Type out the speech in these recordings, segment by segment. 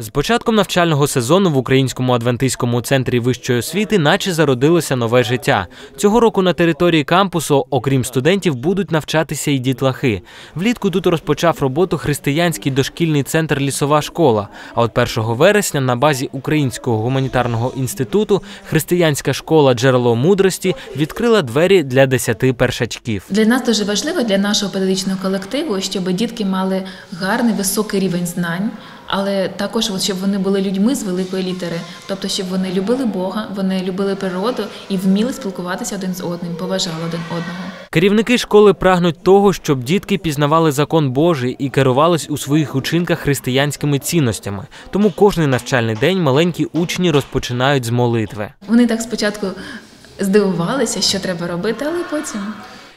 З початком навчального сезону в Українському адвентистському центрі вищої освіти наче зародилося нове життя. Цього року на території кампусу, окрім студентів, будуть навчатися і дітлахи. Влітку тут розпочав роботу християнський дошкільний центр Лісова школа. А от 1 вересня на базі Українського гуманітарного інституту християнська школа Джерело мудрості відкрила двері для 10 першачків. Для нас дуже важливо для нашого педагогічного колективу, щоб дітки мали гарний високий рівень знань, але також щоб вони були людьми з великої літери, тобто щоб вони любили Бога, вони любили природу і вміли спілкуватися один з одним, поважали один одного. Керівники школи прагнуть того, щоб дітки пізнавали закон Божий і керувались у своїх учинках християнськими цінностями. Тому кожний навчальний день маленькі учні розпочинають з молитви. Вони так спочатку здивувалися, що треба робити, але потім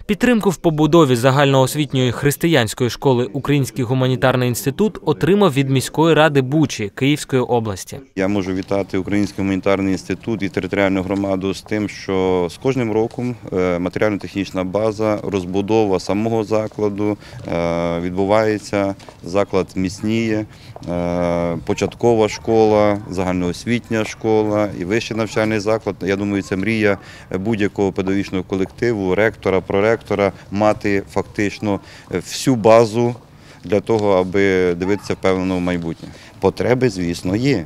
Підтримку в побудові загальноосвітньої християнської школи Український гуманітарний інститут отримав від міської ради Бучі Київської області. Я можу вітати Український гуманітарний інститут і територіальну громаду з тим, що з кожним роком е, матеріально-технічна база, розбудова самого закладу е, відбувається. Заклад міцніє, е, початкова школа, загальноосвітня школа і вищий навчальний заклад. Я думаю, це мрія будь-якого педагогічного колективу, ректора, проректора мати фактично всю базу для того, аби дивитися впевнено в майбутнє. Потреби, звісно, є.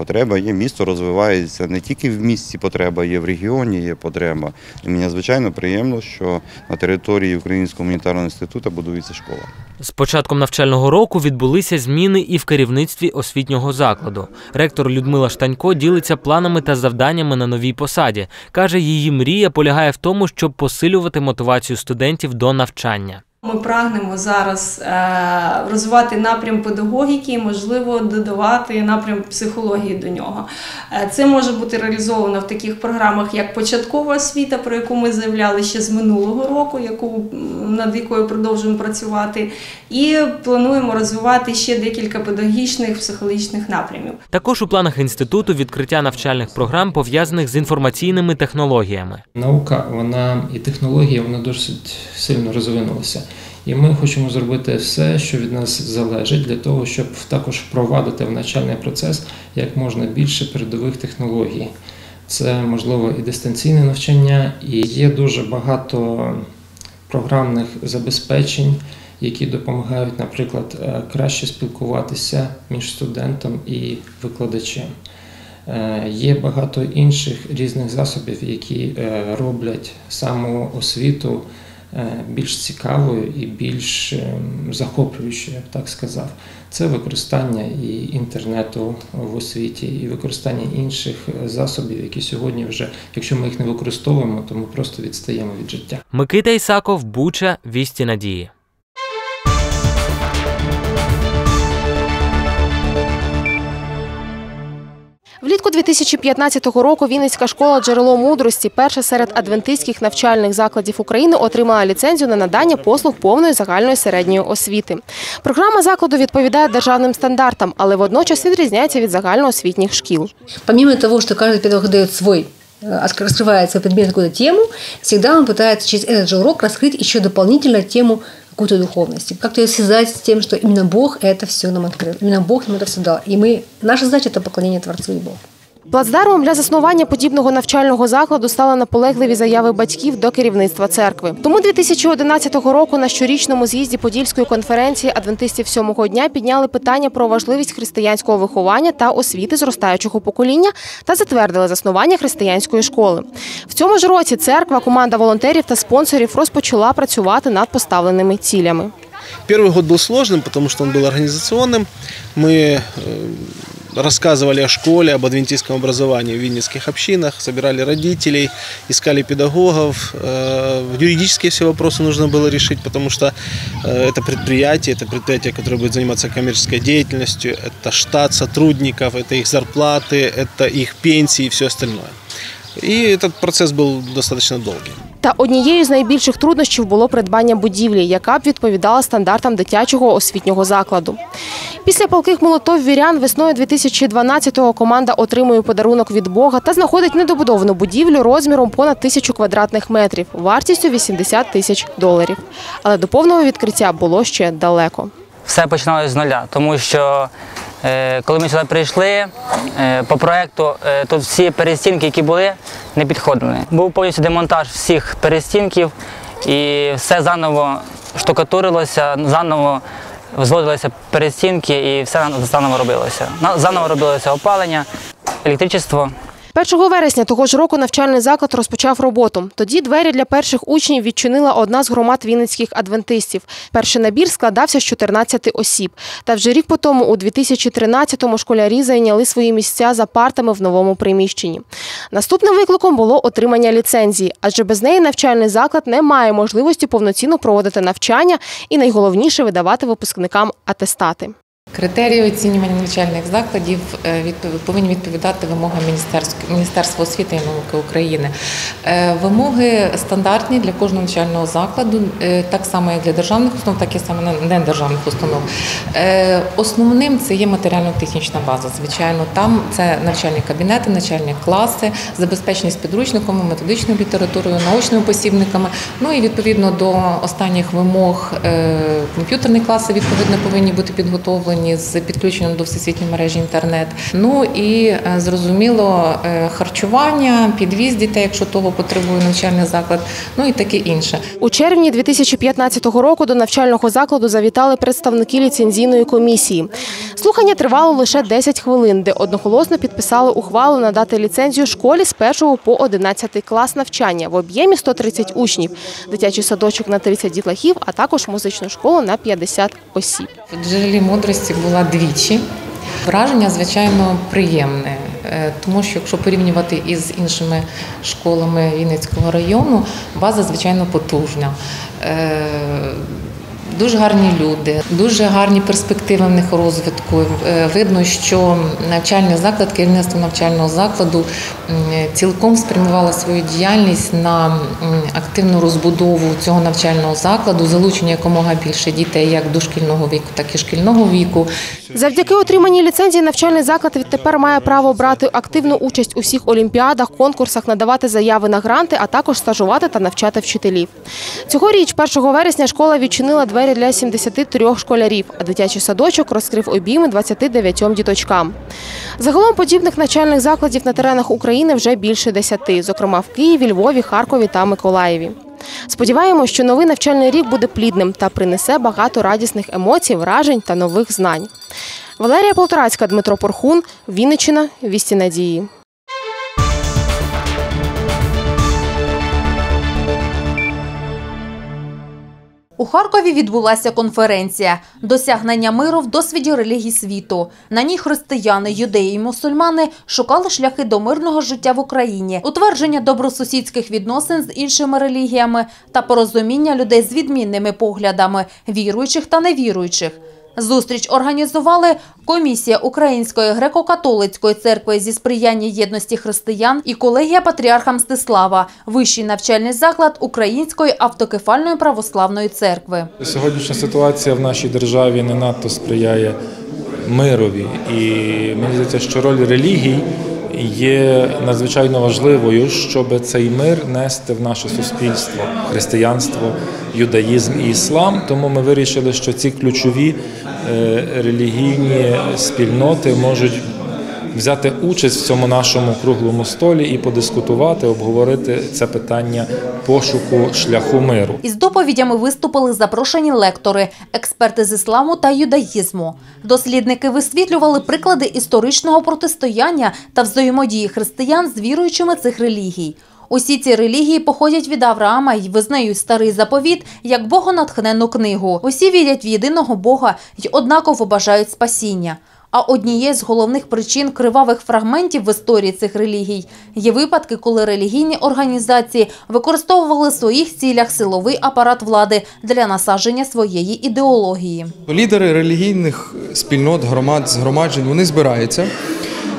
Потреба є, місто розвивається не тільки в місті потреба є, в регіоні є потреба. І мені звичайно приємно, що на території Українського гуманітарного інституту будується школа. З початком навчального року відбулися зміни і в керівництві освітнього закладу. Ректор Людмила Штанько ділиться планами та завданнями на новій посаді. Каже, її мрія полягає в тому, щоб посилювати мотивацію студентів до навчання. Ми прагнемо зараз е, розвивати напрям педагогіки і, можливо, додавати напрям психології до нього. Е, Це може бути реалізовано в таких програмах, як початкова освіта, про яку ми заявляли ще з минулого року, яку над якою продовжуємо працювати, і плануємо розвивати ще декілька педагогічних психологічних напрямів. Також у планах інституту відкриття навчальних програм пов'язаних з інформаційними технологіями. Наука, вона і технологія, вона досить сильно розвинулася. І ми хочемо зробити все, що від нас залежить, для того, щоб також впровадити в навчальний процес як можна більше передових технологій. Це можливо і дистанційне навчання, і є дуже багато програмних забезпечень, які допомагають, наприклад, е, краще спілкуватися між студентом і викладачем. Е, Є багато інших різних засобів, які е, роблять саму освіту більш цікавою і більш ем, захоплюючою, я б так сказав. Це використання і інтернету в освіті, і використання інших е, засобів, які сьогодні вже, якщо ми їх не використовуємо, то ми просто відстаємо від життя. Микита Ісаков, Буча, Вісті Надії. Влітку 2015 року Вінницька школа джерело мудрості, перша серед адвентистських навчальних закладів України, отримала ліцензію на надання послуг повної загальної середньої освіти. Програма закладу відповідає державним стандартам, але водночас відрізняється від загальноосвітніх шкіл. Помимо того, что каждый педагог дает свой, э, отк- раскрывает свой предмет, какую-то тему, всегда он пытается через этот же урок раскрыть еще дополнительно тему какой-то духовности. Как-то ее связать с тем, что именно Бог это все нам открыл. Именно Бог нам это все дал. И мы, наша задача – это поклонение Творцу и Богу. Плацдармом для заснування подібного навчального закладу стали наполегливі заяви батьків до керівництва церкви. Тому 2011 року на щорічному з'їзді Подільської конференції адвентистів сьомого дня підняли питання про важливість християнського виховання та освіти зростаючого покоління та затвердили заснування християнської школи. В цьому ж році церква, команда волонтерів та спонсорів розпочала працювати над поставленими цілями. Первый год был сложным, потому что он был организационным. Мы э, рассказывали о школе, об адвентистском образовании в винницких общинах, собирали родителей, искали педагогов. Э, Юридические все вопросы нужно было решить, потому что э, это предприятие, это предприятие, которое будет заниматься коммерческой деятельностью, это штат сотрудников, это их зарплаты, это их пенсии и все остальное. И этот процесс был достаточно долгий. Та однією з найбільших труднощів було придбання будівлі, яка б відповідала стандартам дитячого освітнього закладу. Після палких молотов вірян весною 2012-го команда отримує подарунок від Бога та знаходить недобудовану будівлю розміром понад тисячу квадратних метрів, вартістю 80 тисяч доларів. Але до повного відкриття було ще далеко. все починалось з нуля, тому що Коли ми сюди прийшли, е, по проєкту е, тут всі перестінки, які були, не підходили. Був повністю демонтаж всіх перестінків і все заново штукатурилося, заново зводилися перестінки і все заново робилося. Заново робилося опалення, електричество. 1 вересня того ж року навчальний заклад розпочав роботу. Тоді двері для перших учнів відчинила одна з громад вінницьких адвентистів. Перший набір складався з 14 осіб. Та вже рік по тому, у 2013-му, школярі зайняли свої місця за партами в новому приміщенні. Наступним викликом було отримання ліцензії, адже без неї навчальний заклад не має можливості повноцінно проводити навчання і найголовніше видавати випускникам атестати. Критерії оцінювання навчальних закладів е, повинні відповідати вимогам Міністерства освіти і науки України. Е, Вимоги стандартні для кожного навчального закладу, е, так само як для державних установ, так і саме на недержавних установ. Основним це є матеріально-технічна база. Звичайно, там це навчальні кабінети, навчальні класи, забезпеченість підручниками, методичною літературою, научними посібниками. Ну і відповідно до останніх вимог комп'ютерні класи відповідно повинні бути підготовлені з підключенням до всесвітньої мережі інтернет. Ну і е, зрозуміло е, харчування, підвіз дітей, якщо того потребує навчальний заклад, ну і таке інше. У червні 2015 року до навчального закладу завітали представники ліцензійної комісії. Слухання тривало лише 10 хвилин, де одноголосно підписали ухвалу надати ліцензію школі з 1 по 11 клас навчання в об'ємі 130 учнів, дитячий садочок на 30 дітлахів, а також музичну школу на 50 осіб. В джерелі мудрості була двічі. Враження, звичайно, приємне, е, тому що якщо порівнювати із іншими школами Вінницького району, база, звичайно, потужна. Дуже гарні люди, дуже гарні перспективи в них розвитку. Е, Видно, що навчальний заклад, керівництво навчального закладу цілком спрямувало свою діяльність на активну розбудову цього навчального закладу, залучення якомога більше дітей як дошкільного віку, так і шкільного віку. Завдяки отриманій ліцензії навчальний заклад відтепер має право брати активну участь у всіх олімпіадах, конкурсах, надавати заяви на гранти, а також стажувати та навчати вчителів. Цьогоріч, 1 вересня, школа відчинила двері для 73 школярів, а дитячий садочок розкрив обійми 29 діточкам. Загалом подібних навчальних закладів на теренах України вже більше 10, зокрема в Києві, Львові, Харкові та Миколаєві. Сподіваємось, що новий навчальний рік буде плідним та принесе багато радісних емоцій, вражень та нових знань. Валерія Полторацька, Дмитро Порхун, Вінниччина, Вісті Надії. У Харкові відбулася конференція Досягнення миру в досвіді релігій світу. На ній християни, юдеї і мусульмани шукали шляхи до мирного життя в Україні, утвердження добросусідських відносин з іншими релігіями та порозуміння людей з відмінними поглядами віруючих та невіруючих. Зустріч організували комісія Української греко-католицької церкви зі сприяння єдності християн і колегія патріарха Мстислава, вищий навчальний заклад Української автокефальної православної церкви. Сьогоднішня ситуація в нашій державі не надто сприяє мирові, і мені здається, що роль релігій є надзвичайно важливою, щоб цей мир нести в наше суспільство, християнство, юдаїзм і іслам. Тому ми вирішили, що ці ключові е, релігійні спільноти можуть взяти участь в цьому нашому круглому столі і подискутувати, обговорити це питання пошуку шляху миру. Із доповідями виступили запрошені лектори, експерти з ісламу та юдаїзму. Дослідники висвітлювали приклади історичного протистояння та взаємодії християн з віруючими цих релігій. Усі ці релігії походять від Авраама і визнають старий заповіт як богонатхненну книгу. Усі вірять в єдиного Бога й однаково бажають спасіння. А однією з головних причин кривавих фрагментів в історії цих релігій є випадки, коли релігійні організації використовували в своїх цілях силовий апарат влади для насадження своєї ідеології. Лідери релігійних спільнот, громад, згромаджень вони збираються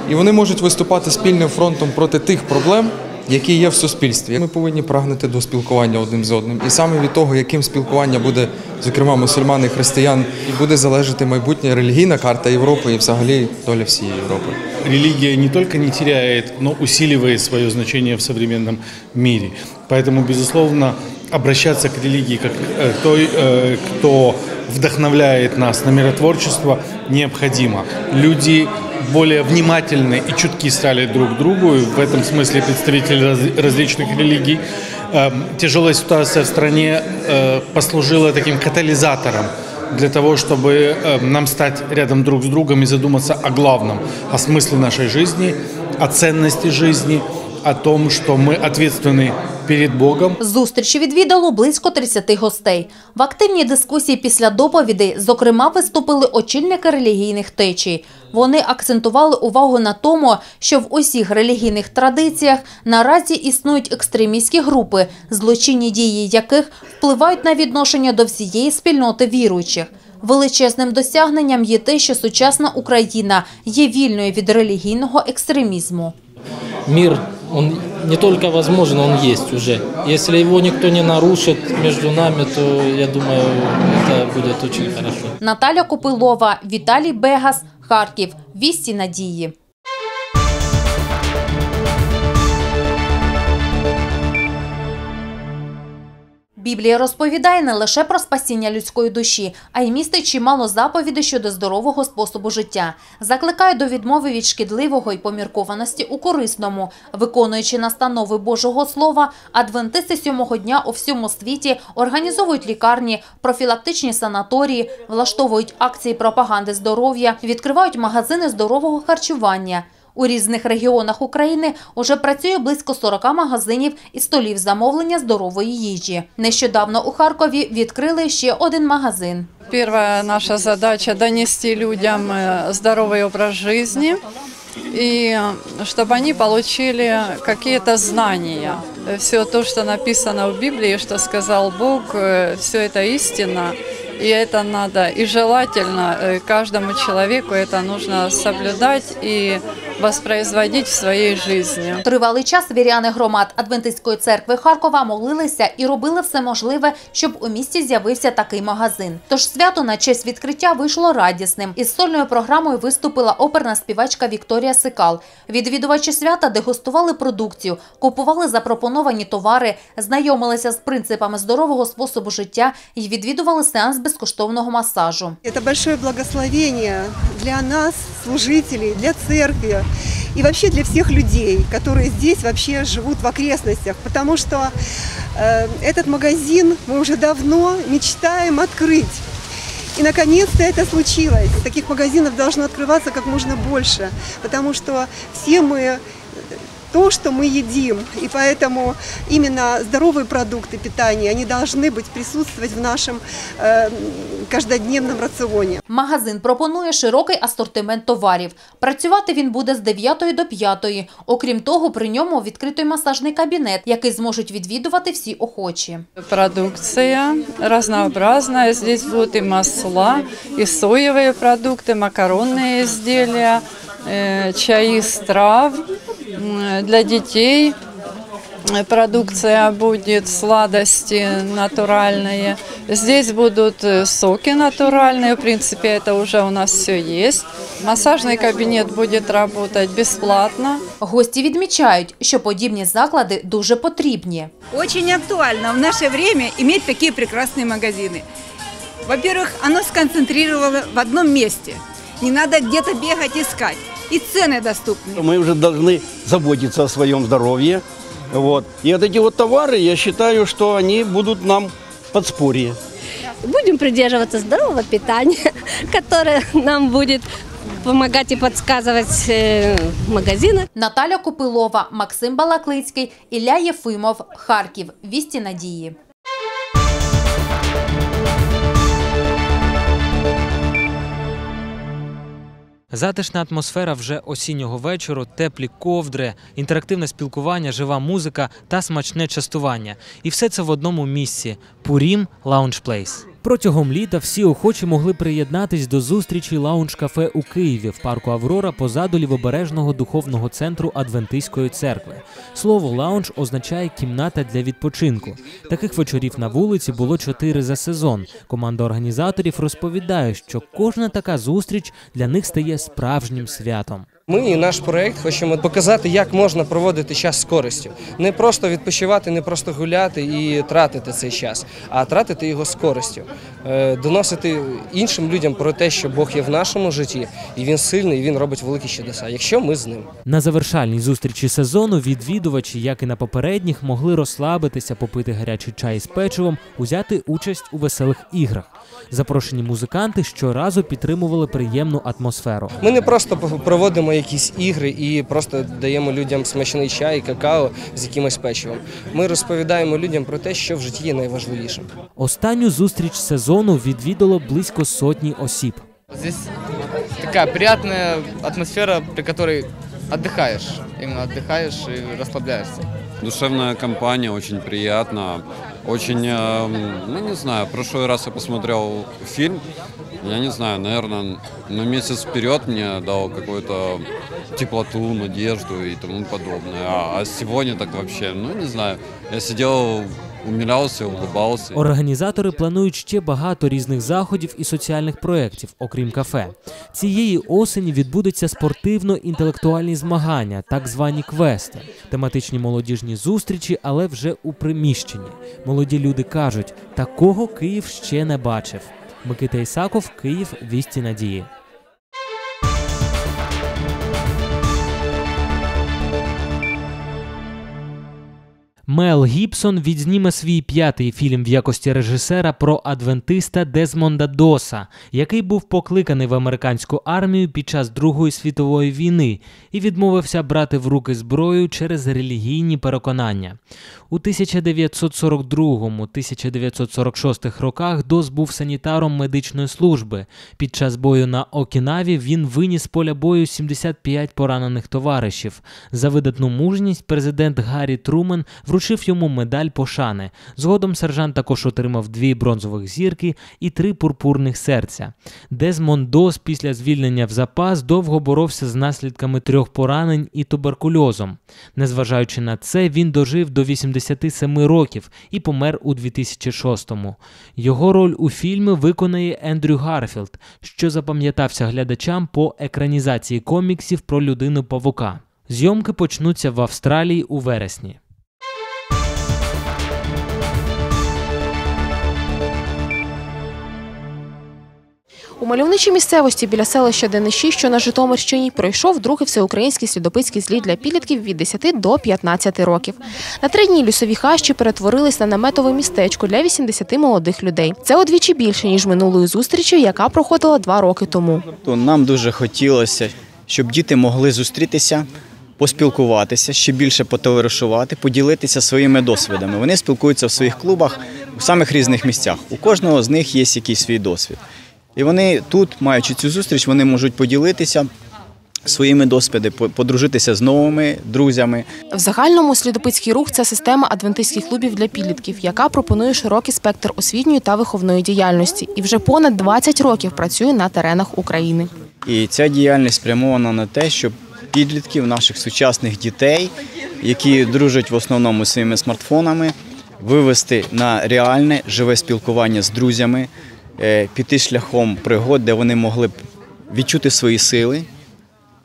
і вони можуть виступати спільним фронтом проти тих проблем, які є в суспільстві. Ми повинні прагнути до спілкування одним з одним. І саме від того, яким спілкування буде, зокрема, мусульман і християн, і буде залежати майбутня релігійна карта Європи і взагалі доля всієї Європи. Религия не только не теряет, но усиливает свое значение в современном мире. Поэтому, безусловно, обращаться к религии как э, к той, э, кто вдохновляет нас на миротворчество, необходимо. Люди более внимательны и чутки стали друг к другу, и в этом смысле представители раз- различных религий. Эм, Тяжелая ситуация в стране э, послужила таким катализатором для того, чтобы э, нам стать рядом друг с другом и задуматься о главном, о смысле нашей жизни, о ценности жизни, о том, что мы ответственны перед Богом. Зустрічі відвідало близько 30 гостей. В активній дискусії після доповідей, зокрема, виступили очільники релігійних течій. Вони акцентували увагу на тому, що в усіх релігійних традиціях наразі існують екстремістські групи, злочинні дії яких впливають на відношення до всієї спільноти віруючих. Величезним досягненням є те, що сучасна Україна є вільною від релігійного екстремізму. мир, он не только возможен, он есть уже. Если его никто не нарушит между нами, то я думаю, это будет очень хорошо. Наталя Копилова, Віталій Бегас, Харків. Вісті надії. Біблія розповідає не лише про спасіння людської душі, а й містить чимало заповідей щодо здорового способу життя. Закликає до відмови від шкідливого і поміркованості у корисному. Виконуючи настанови Божого Слова, адвентисти сьомого дня у всьому світі організовують лікарні, профілактичні санаторії, влаштовують акції пропаганди здоров'я, відкривають магазини здорового харчування. У різних регіонах України уже працює близько 40 магазинів і столів замовлення здорової їжі. Нещодавно у Харкові відкрили ще один магазин. Первая наша задача – донести людям э, здоровый образ жизни и чтобы они получили какие-то знания. Все то, что написано в Библии, что сказал Бог, все это истина, и это надо, и желательно э, каждому человеку это нужно соблюдать и воспроизводить в своей жизни. Тривалий час віряни громад Адвентистської церкви Харкова молилися і робили все можливе, щоб у місті з'явився такий магазин. Тож свято на честь відкриття вийшло радісним. Із сольною програмою виступила оперна співачка Вікторія Сикал. Відвідувачі свята дегустували продукцію, купували запропоновані товари, знайомилися з принципами здорового способу життя і відвідували сеанс безкоштовного масажу. Это большое благословение для нас, служителей, для церкви и вообще для всех людей, которые здесь вообще живут в окрестностях. Потому что э, этот магазин мы уже давно мечтаем открыть. И наконец-то это случилось. Таких магазинов должно открываться как можно больше, потому что все мы то, что мы едим. И поэтому именно здоровые продукты питания, они должны быть присутствовать в нашем э, каждодневном рационе. Магазин пропонує широкий асортимент товарів. Працювати він буде з 9 до 5. Окрім того, при ньому відкритий масажний кабінет, який зможуть відвідувати всі охочі. Продукция разнообразная. Здесь будут и масла, и соевые продукты, макаронные изделия, э, чаи из трав. М, Для детей э, продукция будет, сладости натуральные. Здесь будут э, соки натуральные, в принципе, это уже у нас все есть. Массажный кабинет будет работать бесплатно. Гості відмічають, що подібні заклади дуже потрібні. Очень актуально в наше время иметь такие прекрасные магазины. Во-первых, оно сконцентрировано в одном месте. Не надо где-то бегать искать. И цены доступны. Мы уже должны заботиться о своем здоровье. Вот. И вот эти вот товары, я считаю, что они будут нам в подспорье. Будем придерживаться здорового питания, которое нам будет помогать и подсказывать э, магазины. Наталя Копилова, Максим Балаклицький, Ілля Єфимов, Харків. Вісті надії. Затишна атмосфера вже осіннього вечору, теплі ковдри, інтерактивне спілкування, жива музика та смачне частування. І все це в одному місці Пурім Лаунж Плейс. Протягом літа всі охочі могли приєднатись до зустрічі лаунж-кафе у Києві в парку Аврора позаду лівобережного духовного центру Адвентистської церкви. Слово лаунж означає кімната для відпочинку. Таких вечорів на вулиці було чотири за сезон. Команда організаторів розповідає, що кожна така зустріч для них стає справжнім святом. Ми і наш проект хочемо показати, як можна проводити час з користю. Не просто відпочивати, не просто гуляти і тратити цей час, а тратити його з користю. Е, доносити іншим людям про те, що Бог є в нашому житті, і він сильний, і він робить великі чудеса, якщо ми з ним. На завершальній зустрічі сезону відвідувачі, як і на попередніх, могли розслабитися, попити гарячий чай з печивом, узяти участь у веселих іграх. Запрошені музиканти щоразу підтримували приємну атмосферу. Ми не просто проводимо якісь ігри і просто даємо людям смачний чай, какао з якимось печивом. Ми розповідаємо людям про те, що в житті є найважливішим. Останню зустріч сезону відвідало близько сотні осіб. Здесь такая приятная атмосфера, при которой отдыхаешь. Именно отдыхаешь и расслабляешься. Душевная компания, очень приятно. Очень, э, ну не знаю, прошлый раз я посмотрел фильм, я не знаю, наверное, на месяц вперед мне дал какую-то теплоту, надежду и тому подобное. А, а сегодня так вообще, ну не знаю, я сидел умилявся, улыбався. Організатори планують ще багато різних заходів і соціальних проєктів, окрім кафе. Цієї осені відбудуться спортивно-інтелектуальні змагання, так звані квести, тематичні молодіжні зустрічі, але вже у приміщенні. Молоді люди кажуть, такого Київ ще не бачив. Микита Ісаков, Київ, вісті надії. Мел Гібсон відзніме свій п'ятий фільм в якості режисера про адвентиста Дезмонда Доса, який був покликаний в американську армію під час Другої світової війни і відмовився брати в руки зброю через релігійні переконання. У 1942-1946 роках Дос був санітаром медичної служби. Під час бою на Окінаві він виніс поля бою 75 поранених товаришів. За видатну мужність президент Гаррі Трумен вручив йому медаль пошани. Згодом сержант також отримав дві бронзових зірки і три пурпурних серця. Дезмонд Дос після звільнення в запас довго боровся з наслідками трьох поранень і туберкульозом. Незважаючи на це, він дожив до 87 років і помер у 2006-му. Його роль у фільмі виконає Ендрю Гарфілд, що запам'ятався глядачам по екранізації коміксів про людину павука. Зйомки почнуться в Австралії у вересні. У мальовничій місцевості біля селища Дениші, що на Житомирщині, пройшов другий всеукраїнський слідопитський зліт для підлітків від 10 до 15 років. На три дні лісові хащі перетворились на наметове містечко для 80 молодих людей. Це удвічі більше ніж минулої зустрічі, яка проходила два роки тому. Нам дуже хотілося, щоб діти могли зустрітися. Поспілкуватися, ще більше потоваришувати, поділитися своїми досвідами. Вони спілкуються в своїх клубах у самих різних місцях. У кожного з них є якийсь свій досвід. І вони тут, маючи цю зустріч, вони можуть поділитися своїми досвідами, подружитися з новими друзями. В загальному слідопитський рух це система адвентистських клубів для підлітків, яка пропонує широкий спектр освітньої та виховної діяльності, і вже понад 20 років працює на теренах України. І ця діяльність спрямована на те, щоб підлітків, наших сучасних дітей, які дружать в основному своїми смартфонами, вивести на реальне живе спілкування з друзями. Піти шляхом пригод, де вони могли б відчути свої сили,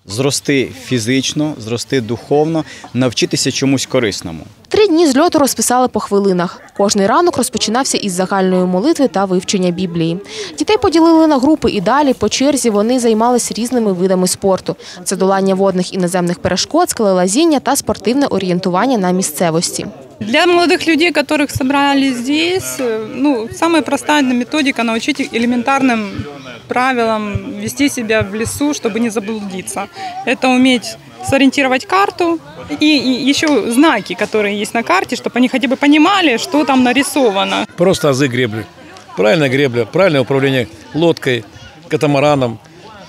зрости фізично, зрости духовно, навчитися чомусь корисному. Три дні зльоту розписали по хвилинах. Кожний ранок розпочинався із загальної молитви та вивчення Біблії. Дітей поділили на групи і далі по черзі вони займалися різними видами спорту: це долання водних і наземних перешкод, скелелазіння та спортивне орієнтування на місцевості. Для молодых людей, которых собрали здесь, ну, самая простая методика научить их элементарным правилам вести себя в лесу, чтобы не заблудиться. Это уметь сориентировать карту и, и еще знаки, которые есть на карте, чтобы они хотя бы понимали, что там нарисовано. Просто азы гребли. Правильная гребля, правильное управление лодкой, катамараном.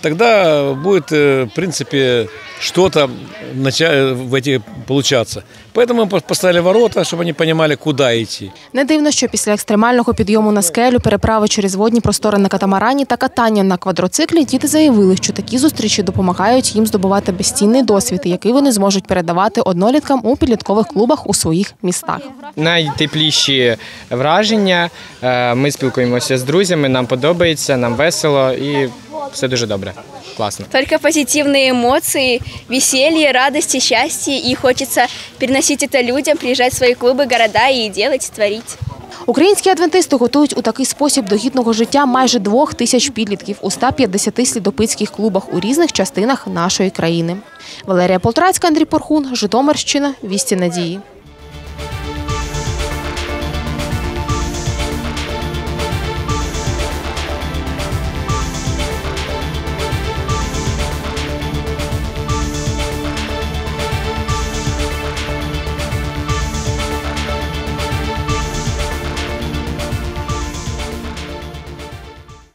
Тогда будет, в принципе, что-то в эти получаться. Поэтому ми поставили ворота, щоб вони розуміли, куди йти. Не дивно, що після екстремального підйому на скелю, переправи через водні простори на катамарані та катання на квадроциклі, діти заявили, що такі зустрічі допомагають їм здобувати безцінний досвід, який вони зможуть передавати одноліткам у підліткових клубах у своїх містах. Найтепліші враження. Ми спілкуємося з друзями, нам подобається, нам весело і все дуже добре. Классно. Только позитивные эмоции, веселье, радости, счастье. И хочется переносить это людям, приезжать в свои клубы, города и делать, творить. Українські адвентисти готують у такий спосіб до гідного життя майже двох тисяч підлітків у 150 слідопитських клубах у різних частинах нашої країни. Валерія Полтрацька, Андрій Порхун, Житомирщина, Вісті Надії.